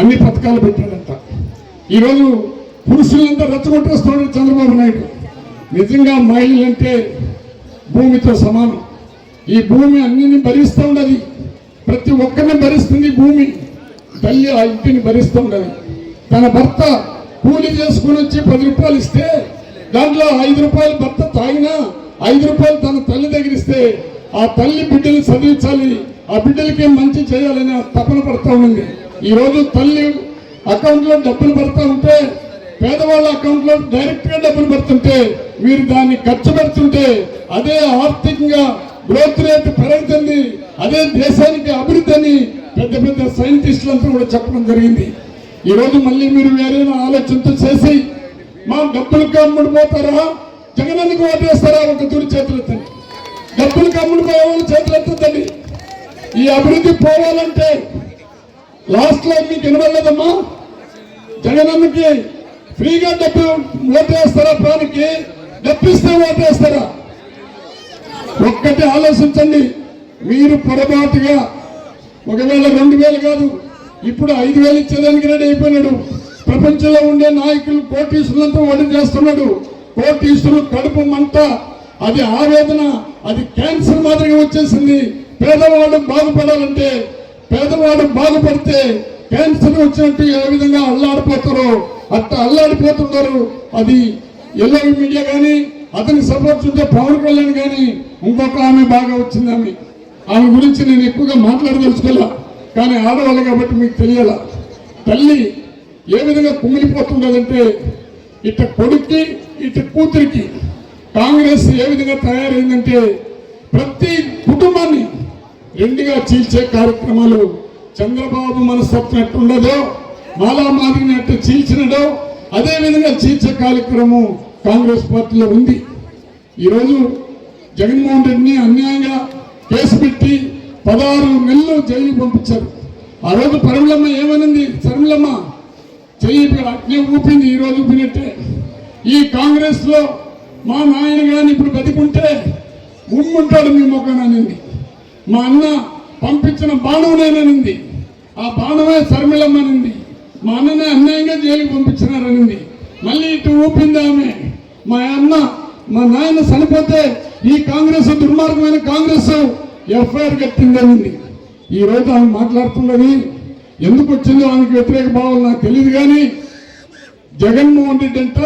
అన్ని పథకాలు పెట్టాడంట. ఈరోజు పురుషులంతా రెచ్చగొట్టేస్తున్నాడు చంద్రబాబు నాయుడు. నిజంగా మహిళలంటే భూమితో సమానం. ఈ భూమి అన్నిని భరిస్తూ ఉండదు ప్రతి ఒక్కరిని భరిస్తుంది భూమి. తల్లి ఆ ఇంటిని భరిస్తూ ఉండదు తన భర్త కూలి చేసుకుని వచ్చి పది రూపాయలు ఇస్తే దాంట్లో ఐదు రూపాయలు భర్త తాగినా ఐదు రూపాయలు తన తల్లి దగ్గర ఇస్తే ఆ తల్లి బిడ్డలు చదివించాలి. ఆ బిడ్డలకి మంచి చేయాలని తపన పడతా ఉంది ఈరోజు తల్లి అకౌంట్లో డబ్బులు పడుతూ ఉంటే పేదవాళ్ళ అకౌంట్లో డైరెక్ట్గా డైరెక్ట్గా డబ్బులు పడుతుంటే మీరు దాన్ని ఖర్చు పెడుతుంటే అదే ఆర్థికంగా గ్రోత్ రేట్ పెరుగుతుంది అదే దేశానికి అభివృద్ధి అని పెద్ద పెద్ద సైంటిస్టులంతా కూడా చెప్పడం జరిగింది. ఈరోజు మళ్ళీ మీరు వేరే ఆలోచనతో చేసి మా డబ్బులకు అమ్ముడు పోతారా? జగనన్నకు ఓటేస్తారా? ఒక దూరి చేతులెత్తండి డబ్బులకు అమ్ముడు పోవాలి చేతులు ఈ అభివృద్ధి పోవాలంటే లాస్ట్లో మీకు వినబడలేదమ్మా. జగనన్నకి ఫ్రీగా డబ్బు ఓటేస్తారా? ప్రాణికి డబ్బిస్తే ఓటేస్తారా? ఒక్కటి ఆలోచించండి. మీరు పొరపాటుగా ఒకవేళ రెండు వేలు కాదు ఇప్పుడు ఐదు వేలు ఇచ్చేదానికి రెడీ అయిపోయినాడు. ప్రపంచంలో ఉండే నాయకులు కోటీసులంతా ఓడి చేస్తున్నాడు. కోటీసులు కడుపు మంట అది ఆవేదన అది క్యాన్సర్ మాదిరిగా వచ్చేసింది. పేదవాళ్ళు బాగుపడాలంటే పేదవాడు బాగుపడితే క్యాన్సర్ వచ్చినట్టు ఏ విధంగా అల్లాడిపోతారో అట్ట అల్లాడిపోతున్నారు అది ఎల్లో మీడియా కానీ అతని సపోర్ట్ ఉంటే పవన్ కళ్యాణ్ కానీ ఇంకొక ఆమె బాగా వచ్చింది ఆమె ఆమె గురించి నేను ఎక్కువగా మాట్లాడదలుచుకోలే కానీ ఆడవాళ్ళు కాబట్టి మీకు తెలియాల. తల్లి ఏ విధంగా కుమిలిపోతుండదంటే ఇట కొడుక్కి ఇట కూతురికి కాంగ్రెస్ ఏ విధంగా తయారైందంటే ప్రతి కుటుంబాన్ని రెండుగా చీల్చే కార్యక్రమాలు చంద్రబాబు మనస్తత్వం ఎట్టుండదో మాలా మారినట్టు చీల్చినడో అదే విధంగా చీల్చే కార్యక్రమం కాంగ్రెస్ పార్టీలో ఉంది. ఈరోజు జగన్మోహన్ రెడ్డిని అన్యాయంగా కేసు పెట్టి పదహారు నెలలు జైలుకి పంపించారు. ఆ రోజు పరమలమ్మ ఏమనింది? శర్మిలమ్మ చెయ్యి అట్నే ఊపింది ఈ రోజు ఊపినట్టే. ఈ కాంగ్రెస్లో మా నాయన గారిని ఇప్పుడు బతికుంటే ఉమ్ముంటాడు మీ మొక్కననింది. మా అన్న పంపించిన బాణం ఆ బాణువే శర్మిలమ్మనింది. మా అన్ననే అన్యాయంగా జైలుకి పంపించినారనింది. మళ్ళీ ఇటు ఊపింది ఆమె. మా అన్న మా నాయన చనిపోతే ఈ కాంగ్రెస్ దుర్మార్గమైన కాంగ్రెస్ ఎఫ్ఐఆర్ కట్టిందనింది. ఈరోజు ఆమె మాట్లాడుతున్నది. ఎందుకు వచ్చిందో ఆమెకు వ్యతిరేక భావాలు నాకు తెలియదు కానీ జగన్మోహన్ రెడ్డి అంట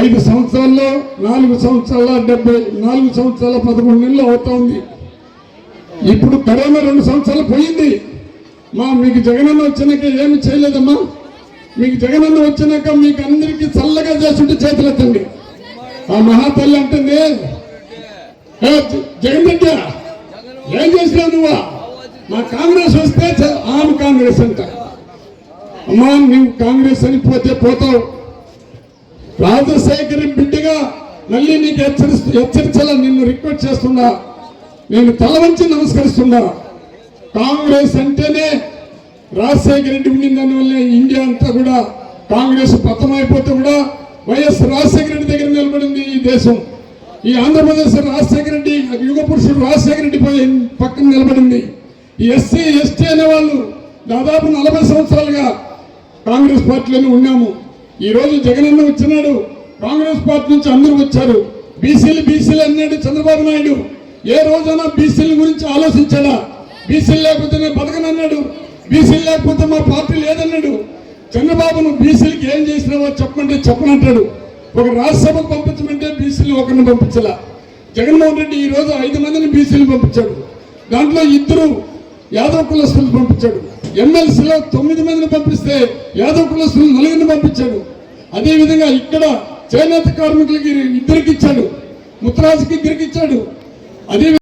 ఐదు సంవత్సరాల్లో నాలుగు సంవత్సరాల డెబ్బై నాలుగు సంవత్సరాల పదకొండు నెలలు అవుతా ఉంది. ఇప్పుడు కరోనా రెండు సంవత్సరాలు పోయింది. మా మీకు జగనన్న వచ్చినాక ఏమి చేయలేదమ్మా? మీకు జగనన్న వచ్చినాక మీకు అందరికీ చల్లగా చేస్తుంటే చేతులెత్తండి. ఆ మహాతల్లి అంటుంది జగన్ రెడ్డి ఏం చేసినావు నువ్వా? మా కాంగ్రెస్ వస్తే చ- ఆమె కాంగ్రెస్ అంట. అమ్మా నువ్వు కాంగ్రెస్ అని పోతే పోతావు. రాజశేఖరి బిడ్డగా మళ్ళీ నీకు హెచ్చరి హెచ్చరించాలా నిన్ను రిక్వెస్ట్ చేస్తున్నా. నేను తల వంచి నమస్కరిస్తున్నా కాంగ్రెస్ అంటేనే రాజశేఖర రెడ్డి ఉండిన దానివల్లే ఇండియా అంతా కూడా కాంగ్రెస్ పతమైపోతే కూడా వైఎస్ రాజశేఖర రెడ్డి దగ్గర నిలబడింది ఈ దేశం. ఈ ఆంధ్రప్రదేశ్ రాజశేఖర రెడ్డి యుగ పురుషుడు రాజశేఖర రెడ్డి పై పక్కన నిలబడింది. ఈ ఎస్సీ ఎస్టీ అనే వాళ్ళు దాదాపు నలభై సంవత్సరాలుగా కాంగ్రెస్ పార్టీలోనే ఉన్నాము. ఈ రోజు జగనన్న వచ్చినాడు. కాంగ్రెస్ పార్టీ నుంచి అందరూ వచ్చారు. బీసీలు బీసీలు అన్నాడు చంద్రబాబు నాయుడు. ఏ రోజైనా బీసీల గురించి ఆలోచించాడా బీసీలు లేకపోతే నేను బతకనన్నాడు. బీసీలు లేకపోతే మా పార్టీ లేదన్నాడు. చంద్రబాబును బీసీలకి ఏం చేసినావో చెప్పమంటే చెప్పనంటాడు. ఒక రాజ్యసభకు పంపించమంటే బీసీలు ఒకరిని పంపించలా. జగన్మోహన్ రెడ్డి ఈ రోజు ఐదు మందిని బీసీలు పంపించాడు. దాంట్లో ఇద్దరు యాదవ్ కులస్తులు పంపించాడు. ఎమ్మెల్సీలో తొమ్మిది మందిని పంపిస్తే యాదవ్ కులస్తులు నలుగురిని పంపించాడు. అదేవిధంగా ఇక్కడ చేనేత కార్మికులకి ఇద్దరికి ఇచ్చాడు. ముత్తరాజుకి ఇద్దరికి ఇచ్చాడు. అదే